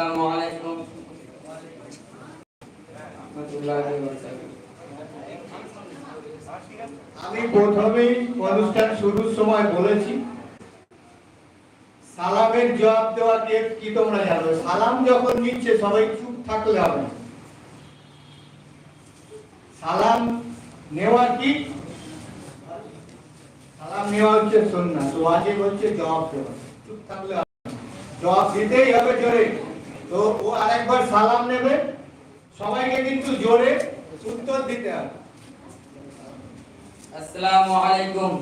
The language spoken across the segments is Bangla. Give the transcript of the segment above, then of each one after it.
আসসালামু আলাইকুম। আমি প্রথমেই অনুষ্ঠান শুরুর সময় বলেছি, সালামের জবাব দেওয়া টেপ কি তোমরা জানো? সালাম যখন নিচ্ছে, সবাই চুপ থাকলে হবে। সালাম নেওয়া কি? সালাম নেওয়া হচ্ছে সুন্নাহ তো ওয়াজিব হচ্ছে জবাব দেওয়া। চুপ থাকলে জবাব দিতেই হবে জোরে। তো ও আরেকবার সালাম নেবে। সবাইকে কিন্তু জোরে উত্তর দিতে হবে। আসসালামু আলাইকুম।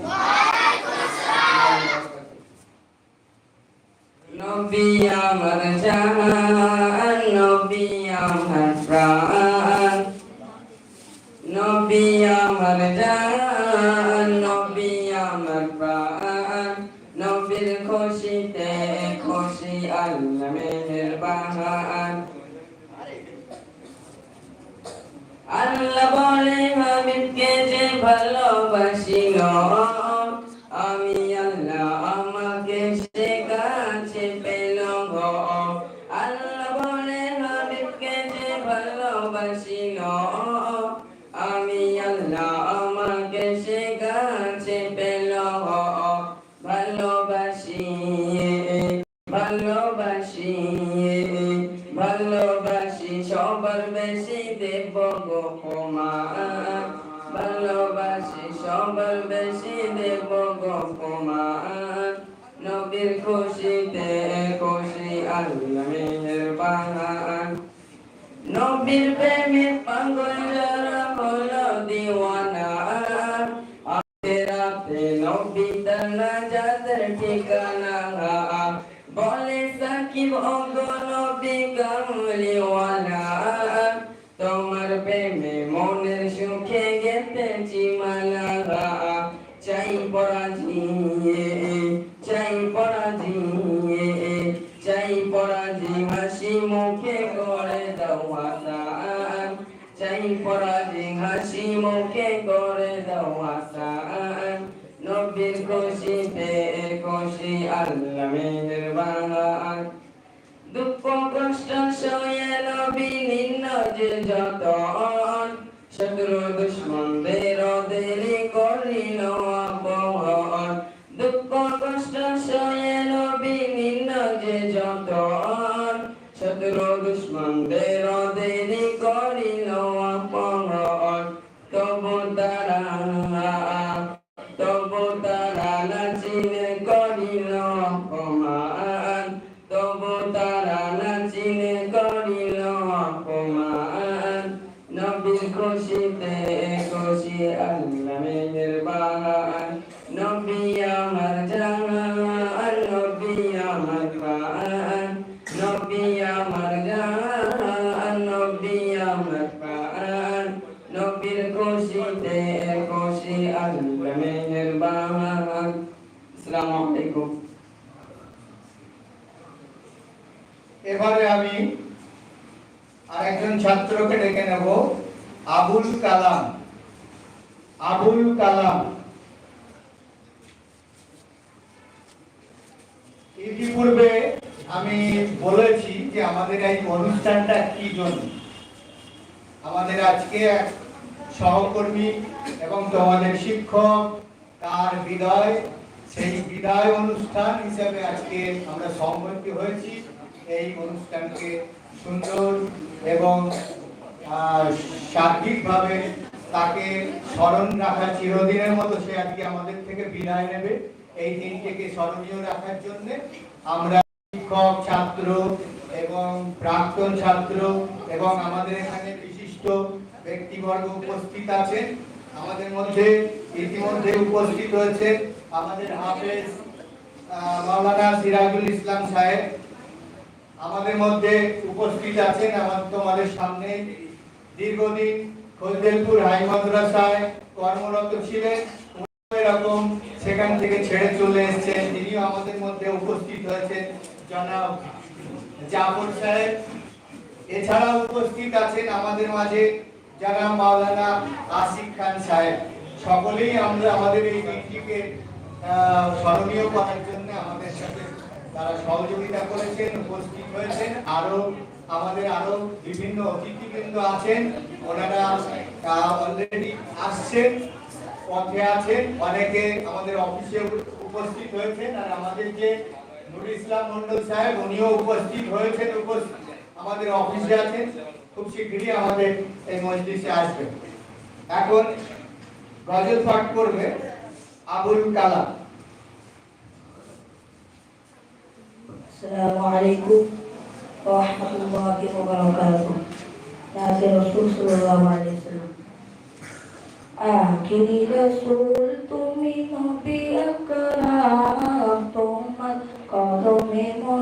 আল্লাহ বলে হাবিবকে যে ভালোবাসি গো নবীর খুশিতে খুশি আল্লাহ মেহেরবান নবীর প্রেমে পাগল যারা হলো দিওয়ানা আখেরাতে নবী তানা যাদের ঠিকানা বলে সাকিব ওগো নবী কামলিওয়ালা চাই পরাজি মুখে করে দাও আসান। পরাজি হাসি মুখে করে দাও আসান। নবীর খুশিতে খুশি আল্লাহ মেহেরবান। দুঃখ কষ্ট সয়ে নবী নিন্ন যে যতন, শত্রু দুশ্মনদের দেরি দুশ্মনদের দেরি করিল আপন তবু তারা তবু তারা নাচিনে করিল অপমান, তবু তারা নাচিনে করিল অপমান। নবীর খুশিতে খুশি আল্লাহ নবী এবারে আমি আরেকজন ছাত্রকে ডেকে নেব, আবুল কালাম। আবুল কালাম। ইতিপূর্বে আমি বলেছি যে আমাদের এই অনুষ্ঠানটা কি জন্য? আমাদের আজকে সহকর্মী এবং তোমাদের শিক্ষক তার বিদায়, সেই বিদায় অনুষ্ঠান হিসাবে আজকে আমরা সম্মতি হয়েছি। এই অনুষ্ঠানকে সুন্দর এবং সার্বিকভাবে তাকে স্মরণ রাখা চিরদিনের মতো সে আজকে আমাদের থেকে বিদায় নেবে। এই দিনটিকে স্মরণীয় রাখার জন্য আমরা শিক্ষক, ছাত্র এবং প্রাক্তন ছাত্র এবং আমাদের এখানে বিশিষ্ট ব্যক্তিবর্গ উপস্থিত আছেন। আমাদের মধ্যে ইতিমধ্যে উপস্থিত হয়েছে আমাদের হাফেজ মাওলানা সিরাজুল ইসলাম সাহেব। আমাদের মধ্যে উপস্থিত আছেন আমার তোমাদের সামনে দীর্ঘদিন খোলদেলপুর হাই মাদ্রাসায় কর্মরত ছিলেন। এরকম সেখান থেকে ছেড়ে চলে এসেছেন। তিনিও আমাদের মধ্যে উপস্থিত হয়েছেন। জনাব জাফর সাহেব এছাড়া উপস্থিত আছেন আমাদের মাঝে যারা মাওলানা আসিফ খান সাহেব। সকলেই আমরা আমাদের এই দিনটিকে স্মরণীয় করার জন্য আমাদের সাথে তারা সহযোগিতা করেছেন, উপস্থিত হয়েছেন। আরও আমাদের আরও বিভিন্ন অতিথিবৃন্দ আছেন। ওনারা অলরেডি আসছেন, পথে আছেন। অনেকে আমাদের অফিসে উপস্থিত হয়েছেন। আর আমাদের যে নুর ইসলাম মন্ডল সাহেব, উনিও উপস্থিত হয়েছেন উপস্থিত। আমাদের অফিসে আছেন খুব শীঘ্রই আমাদের এই মসজিদে আসবেন এখন গজল পাঠ করবে আবুল কালাম السلام عليكم ورحمة الله وبركاته ناصر رسول صلى الله عليه وسلم আখিরি রসুল তুমি নবী আকরাম তোমার কদমে মোর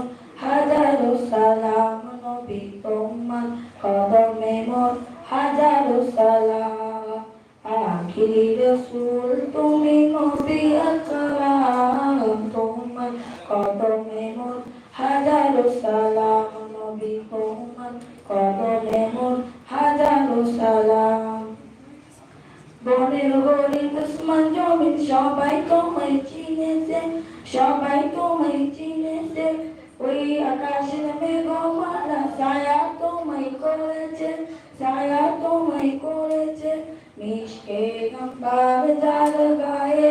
সবাই তোমায় চিনেছে, সবাই তোমায় চিনেছে। ওই আকাশের মেঘমালা ছায়া তোমায় করেছে, ছায়া তোমায় করেছে। মিশকে গম্বার যার গায়ে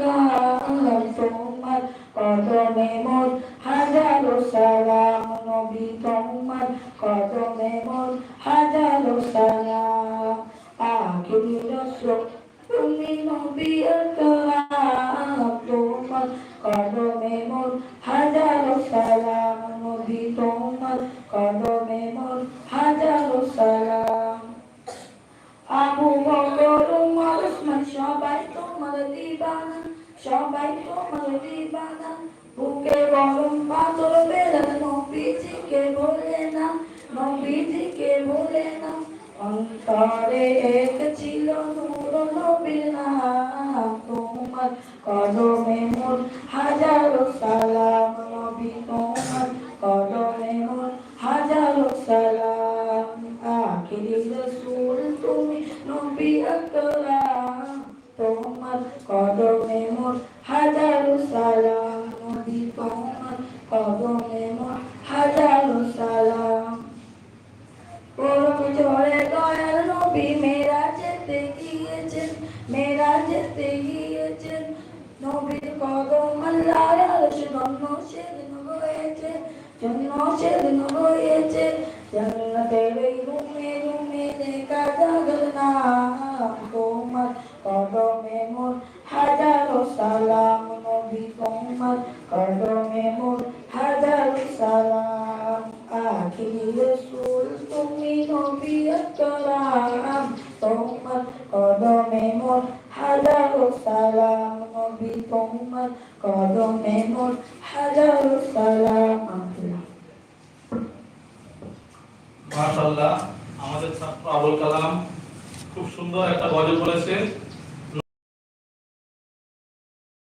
গান, তোমার কদমে মোর হাজারো সালাম। নবী তোমার কদমে মোর হাজারো সালাম। আখিরি রসুল তুমি নবী তোমার কদমে মোর হাজারো সালাম নবী তোমার কদমে মোর হাজারো সালাম আবু বকর উমর সবাই তোমার দিবানা সবাই তোমার দিবানা অন্তরে এক ছিল নূর নবীর নাম। তোমার কদমে মোর হাজারো সালাম নবী তোমার কদমে মোর হাজারো সালাম। আখিরি রসুল তুমি নবী আকরাম তোমার কদমে মোর হাজারো সালাম নবী তোমার কদমে মোর হাজারো সালাম পরম ঝড়ে দয়াল নবী মেরা যেতে গিয়েছেন মেরা যেতে গিয়েছেন নবীর কদম আল্লাহর আরশ ধন্য সেদিন হয়েছে জন্য সেদিন হয়েছে জান্নাতের সালাম নবী তোমার কদমে মোর হাজারো সালাম আমাদের ছাত্র আবুল কালাম খুব সুন্দর একটা গজল বলেছে।